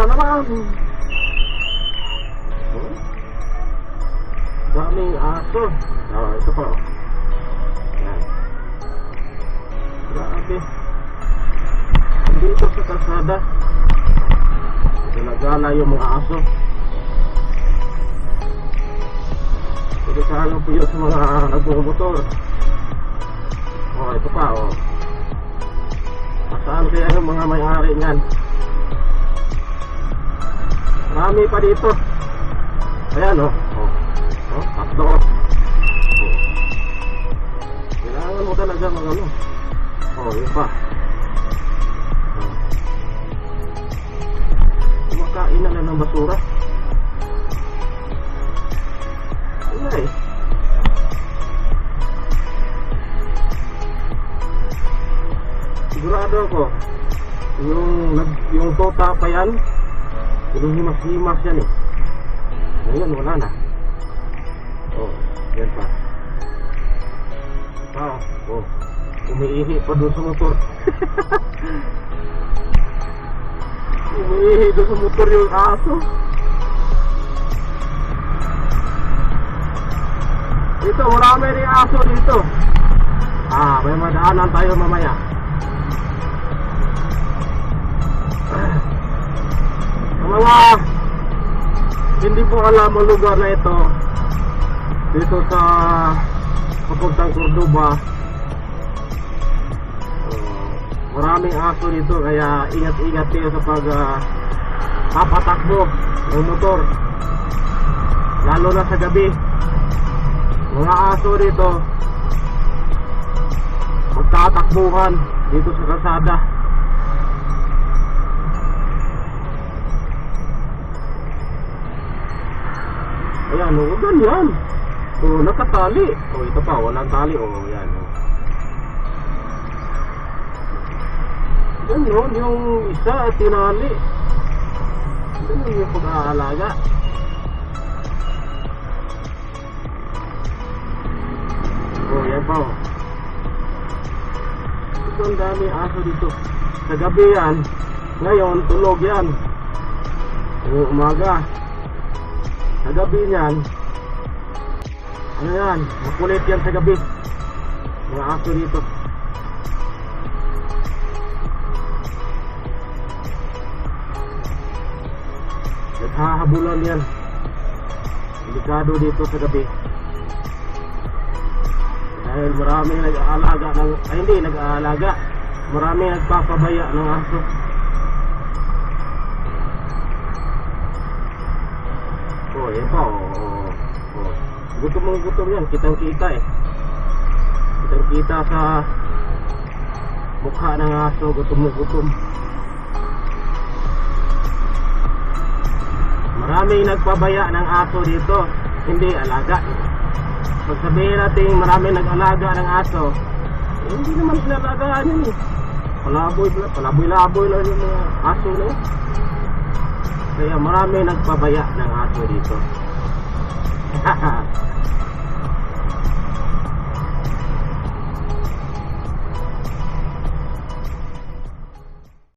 na naman. Hmm? Daming aso. Ah, ito pa. oh. Yan. Grabe. Dito sa kalsada. Ginagala yung mga aso. Ano po yun sa mga nagmumotor. Oh, ito pa, oh. Masaan kaya yung mga may-ari niyan? Marami pa dito. Ayan, oh. Oh, oh tatlo. Oh. Kailangan mo talaga mag ano. Oh, yun pa. Oh. Kumakain na lang ng basura. Sigurado ako, yung, yung tota pa yan, yung himas-himas yan eh. Ngayon, wala na. Oh, yan pa. Ah, oh, umiihi pa doon sa motor. umiihi doon sa motor yung aso. Dito, marami rin aso dito. Ah, may madaanan tayo mamaya. Mga hindi po alam ang lugar na ito dito sa papuntang Cordoba. Uh, maraming aso dito kaya ingat-ingat kayo sa pag uh, papatakbo ng motor. Lalo na sa gabi. Mga aso dito magtatakbuhan dito sa kalsada Ayan, o, ganyan. O, nakatali. O, ito pa, walang tali. O, yan. O. Ganyan, yung isa tinali. Ganyan yung pag-aalaga. O, yan pa, o. Ito ang dami aso dito. Sa gabi yan, ngayon, tulog yan. O, umaga. Sa gabi niyan, ano yan, makulit yan sa gabi. Mga aso dito. Naghahabulan yan. Delikado dito sa gabi. Dahil marami nag-aalaga ng, ay hindi, nag-aalaga. Marami nagpapabaya ng aso. Oh, yan pa, oh, oh, oh. Gutom mga gutom yan, kitang kita eh. Kitang kita sa mukha ng aso, gutom na gutom. Maraming nagpabaya ng aso dito, hindi alaga. Pag sabihin natin maraming nag-alaga ng aso, eh, hindi naman inalagaan yun eh. Palaboy, palaboy-laboy lang yung mga aso na yun. Kaya marami nagpabaya ng aso dito.